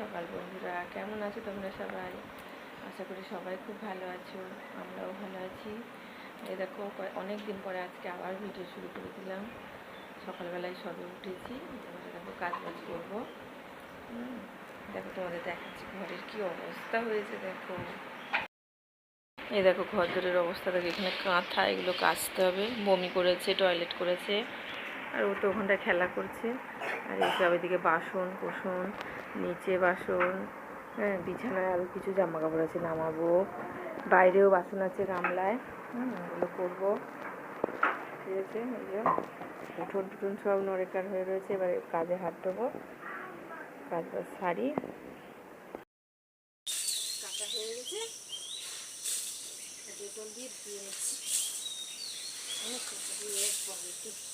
সকাল বন্ধুরা। কেমন আছো তোমরা সবাই? আশা করি সবাই খুব ভালো আছো, আমরাও ভালো আছি। এই দেখো অনেক দিন পরে আজকে আবার ভিডিও শুরু করে দিলাম। সকালবেলায় সবে উঠেছি, এবারে দেখো কাজ বাজ করব দেখো তোমাদের দেখাচ্ছি ঘরের কি অবস্থা হয়েছে, দেখো। এই দেখো ঘর দরের অবস্থা, দেখো এখানে কাঁথা, এগুলো কাচতে হবে। বমি করেছে টয়লেট করেছে। আর ও তো ওখানটায় খেলা করছে। আর এই সব এদিকে বাসন কোসন নিচে বাসন হ্যাঁ বিছানায় আরও কিছু জামা কাপড় আছে নামাবো। বাইরেও বাসন আছে গামলায়। হুম ওগুলো করব। ঠিক আছে উঠোন টুটুন সব নরেকার হয়ে রয়েছে, এবারে কাজে হাত দেবো কাজ বাজ সারি। অনেক দিয়ে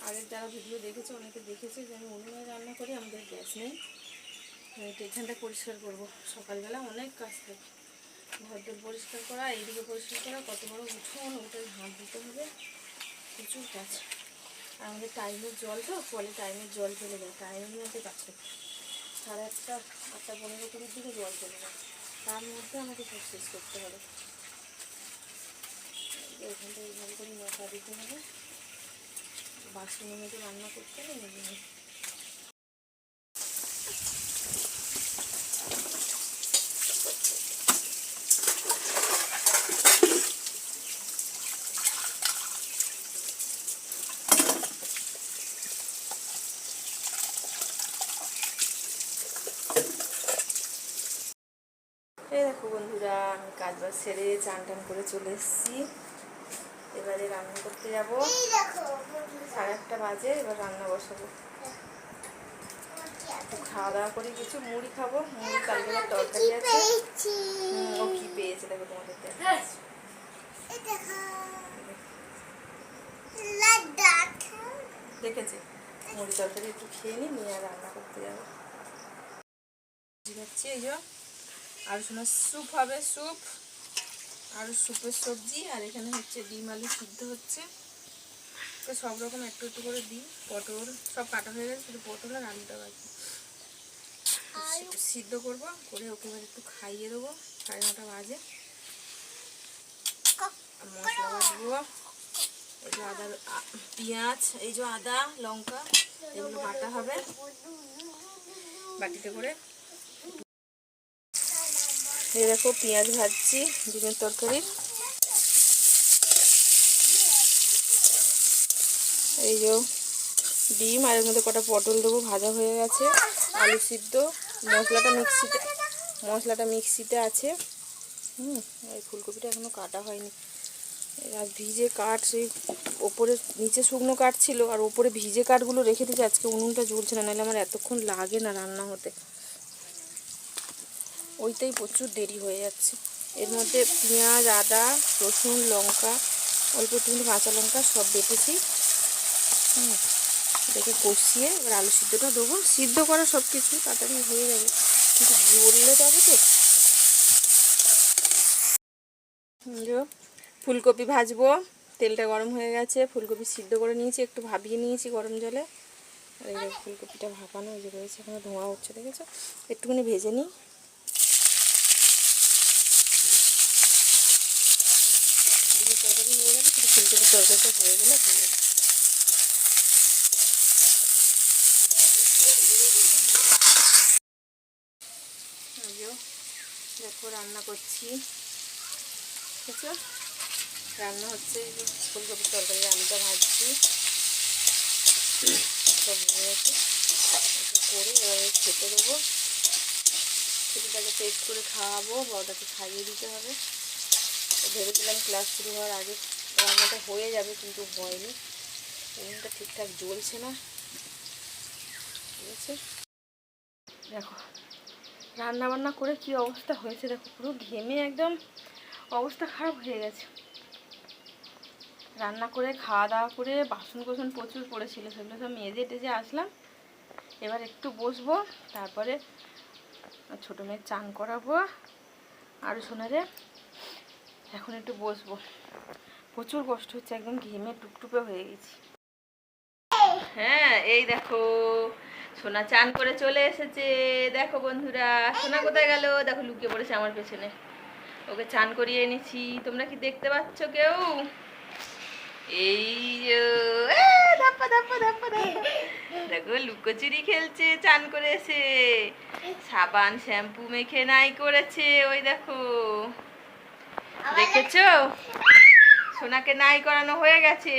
আগের যারা ভিডিও দেখেছে, অনেকে দেখেছে যে আমি উনুনে রান্না করি, আমাদের গ্যাস নেই। তো এখানটা পরিষ্কার করব সকালবেলা। অনেক কাজ থাকে। ঘরদোর পরিষ্কার করা, এইদিকে পরিষ্কার করা, কত বড় উঠোন ওটাই হাত দিতে হবে। প্রচুর কাজ। আর আমাদের টাইমের জল তো, ফলে টাইমের জল চলে যায়। টাইমের মধ্যে কাজ করতে সাড়ে আটটা আটটা পনেরো কুড়ির দিকে জল চলে যায়। তার মধ্যে আমাকে সব শেষ করতে হবে। এখানটা এইভাবে করে নৌকা দিতে হবে। বাসনের মধ্যে রান্না করতে এই এই দেখো বন্ধুরা, আমি কাজ বাজ সেরে চান টান করে চলে এসেছি। এবারে রান্না করতে যাব। সাড়ে আটটা বাজে এবার রান্না বসাবো। খাওয়া দাওয়া করে কিছু মুড়ি খাব। মুড়ি কালকে তরকারি আছে। ও কি পেয়েছে? দেখো তোমাদের দেখাচ্ছি। দেখেছে। মুড়ি তরকারি একটু খেয়ে নি নিয়ে আর রান্না করতে যাব। যাচ্ছি এই যে আর সময় স্যুপ হবে স্যুপ আর স্যুপের সবজি আর এখানে হচ্ছে ডিম আলু সিদ্ধ হচ্ছে। তো সব রকম একটু একটু করে দিই পটল সব কাটা হয়ে গেছে শুধু পটল আর আলুটা বাকি। সিদ্ধ করব করে ওকে এবার একটু খাইয়ে দেবো সাড়ে নটা বাজে। মশলা বাটবো। এই যে আদা পেঁয়াজ এই যে আদা লঙ্কা এগুলো বাটা হবে। বাটিতে করে এই দেখো পেঁয়াজ ভাজছি, ডিমের তরকারির এই যে ডিম আর এর মধ্যে কটা পটল দেবো, ভাজা হয়ে গেছে। আলু সিদ্ধ, মশলাটা মিক্সিতে মশলাটা মিক্সিতে আছে। হুম, এই ফুলকপিটা এখনও কাটা হয়নি। আজ ভিজে কাঠ, সেই ওপরে নিচে শুকনো কাঠ ছিল, আর ওপরে ভিজে কাঠগুলো রেখে দিয়েছি, আজকে উনুনটা জ্বলছে না, নাহলে আমার এতক্ষণ লাগে না রান্না হতে। ওইটাই প্রচুর দেরি হয়ে যাচ্ছে। এর মধ্যে পেঁয়াজ, আদা, রসুন, লঙ্কা, অল্প একটুখানি কাঁচা লঙ্কা সব বেটেছি। হুম, এটাকে কষিয়ে এবার আলু সিদ্ধটা দেবো। সিদ্ধ করা সব কিছু, তাড়াতাড়ি হয়ে যাবে। কিন্তু জ্বললে যাবে তো। ফুলকপি ভাজবো। তেলটা গরম হয়ে গেছে, ফুলকপি সিদ্ধ করে নিয়েছি, একটু ভাবিয়ে নিয়েছি গরম জলে। আর এই ফুলকপিটা ভাপানো যে রয়েছে, এখানে ধোঁয়া হচ্ছে দেখেছ? একটুখানি ভেজে নিই। ডিমের তরকারি হয়ে গেলে শুধু ফুলকপির তরকারিটা হয়ে গেলে হয়ে যাবে দেখো রান্না করছি। বুঝছ রান্না হচ্ছে ফুলকপির তরকারি, আলুটা ভাজছি। সব করে এবারে খেতে দেবো। ছেলেটাকে টেস্ট করে খাওয়াবো বড়টাকে খাইয়ে দিতে হবে। ভেবেছিলাম ক্লাস শুরু হওয়ার আগে রান্নাটা হয়ে যাবে, কিন্তু হয়নি। উনুনটা ঠিকঠাক জ্বলছে না। ঠিক আছে? দেখো রান্না বান্না করে কি অবস্থা হয়েছে দেখো, পুরো ঘেমে একদম অবস্থা খারাপ হয়ে গেছে। রান্না করে, খাওয়া দাওয়া করে বাসন কোসন প্রচুর পড়েছিল, সেগুলো সব মেজে টেজে আসলাম। এবার একটু বসবো, তারপরে ছোটো মেয়ের চান করাবো। আর সোনারে এখন একটু বসবো। প্রচুর কষ্ট হচ্ছে, একদম ঘেমে টুকটুপে হয়ে গেছি। হ্যাঁ এই দেখো, সোনা চান করে চলে এসেছে। দেখো বন্ধুরা, সোনা কোথায় গেল? দেখো লুকিয়ে পড়েছে আমার পেছনে। ওকে চান করিয়ে এনেছি। তোমরা কি দেখতে পাচ্ছ কেউ? এই। দেখো, লুকোচুরি খেলছে, চান করে এসে। সাবান, শ্যাম্পু মেখে নাই করেছে, ওই দেখো। দেখেছ? সোনাকে নাই করানো হয়ে গেছে।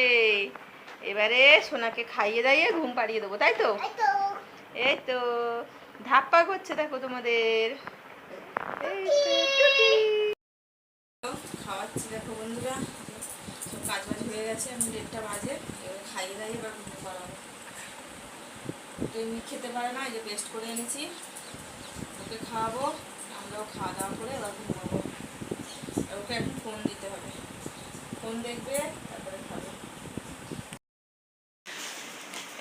এবারে সোনাকে খাইয়ে দাইয়ে ঘুম পাড়িয়ে দেবো তাই তো? এই তো ধাপ্পা করছে দেখো তোমাদের। খাওয়াচ্ছি দেখো বন্ধুরা। সব কাজ বাজ হয়ে গেছে আমি দেড়টা বাজে। এবার খাইয়ে দাইয়ে এবার ঘুম পাড়াবো। তো এমনি খেতে পারে না এই যে পেস্ট করে এনেছি। ওকে খাওয়াবো আমরাও খাওয়া দাওয়া করে এবার ঘুমাবো। ওকে এখন ফোন দিতে হবে। ফোন দেখবে, তারপরে খাবে।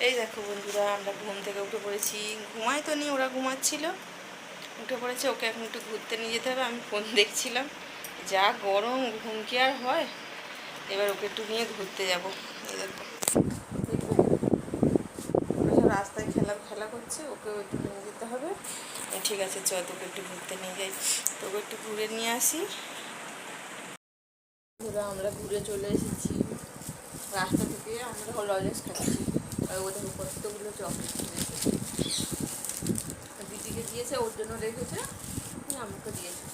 এই দেখো বন্ধুরা, আমরা ঘুম থেকে উঠে পড়েছি। ঘুমাই তো নিয়ে ওরা ঘুমাচ্ছিল। উঠে পড়েছে, ওকে এখন একটু ঘুরতে নিয়ে যেতে হবে, আমি ফোন দেখছিলাম। যা গরম, ঘুম কি আর হয়? এবার ওকে একটু নিয়ে ঘুরতে যাব। রাস্তায় খেলা খেলা করছে, ওকেও একটু নিয়ে যেতে হবে। ঠিক আছে, চল তোকে একটু ঘুরতে নিয়ে যাই। তোকে একটু ঘুরে নিয়ে আসি। বন্ধুরা আমরা ঘুরে চলে এসেছি। রাস্তা থেকে আমরা লজেন্স খাচ্ছি। আর ওদের কতগুলো চকলেট দিয়েছে দিদিকে দিয়েছে, ওর জন্য রেখেছে আমাকে দিয়েছে।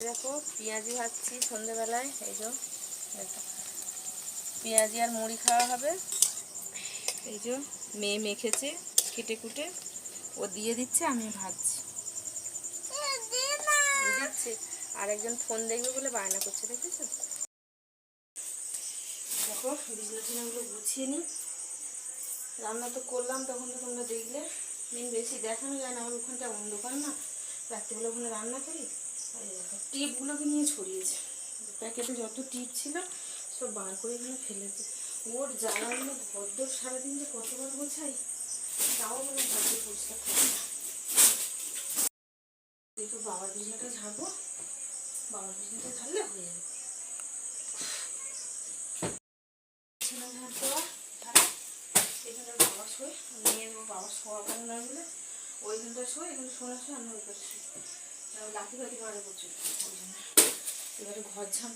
দেখো, পেঁয়াজি ভাজছি সন্ধ্যেবেলায় এই যে, দেখো। পেঁয়াজি আর মুড়ি খাওয়া হবে। এই যে, মেয়ে মেখেছে, কেটে কুটে। ও দিয়ে দিচ্ছে, আমি ভাজছি। দিচ্ছে আর একজন ফোন দেখবে বলে বায়না করছে, দেখেছ? দেখো বিছনা টিনাগুলো গুছিয়ে নিই রান্না তো করলাম, তখন তো তোমরা দেখলে। মেন বেশি দেখানো যায় না আমার ওখানটা অন্ধকার না। রাত্রিবেলা ওখানে রান্না করি। আর দেখো, টিপগুলোকে নিয়ে ছড়িয়েছে। প্যাকেটে যত টিপ ছিল, সব বার করে এখানে ফেলেছে। ওর জ্বালাগুলো ভদ্র সারাদিন যে কতবার গোছাই, তাও মানে ভাগ্যে পরিষ্কার না। একটু বাবার বিছনাটা ঝাড়বো। বাবার বিছনাটা ঝাড়লে হয়ে যাবে। ঝাড় ঝাড়া। ওই জন্য এবারে ঘর ঝাঁপ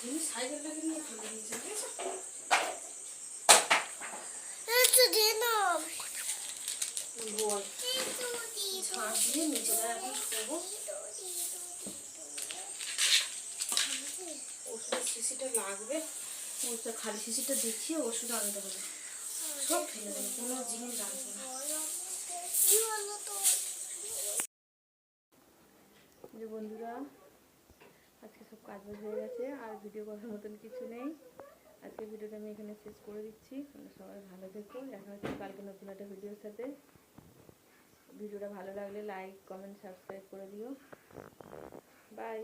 দিই সাইকেলটাকে নিয়ে ফেলে দিয়েছে, ঠিক আছে? শোবো ওষুধের শিশিটা লাগবে খালি শিশিটা দেখিয়ে ওষুধ আনতে হবে সব ফেলে দেবে কোনো জিনিস রাখবে না যে বন্ধুরা, আজকে সব কাজ বাজ হয়ে গেছে, আর ভিডিও করার মতন কিছু নেই। আজকে ভিডিওটা আমি এখানে শেষ করে দিচ্ছি। সবাই ভালো থেকো। দেখা হচ্ছে কালকে নতুন একটা ভিডিওর সাথে। ভিডিওটা ভালো লাগলে লাইক কমেন্ট সাবস্ক্রাইব করে দিও। বাই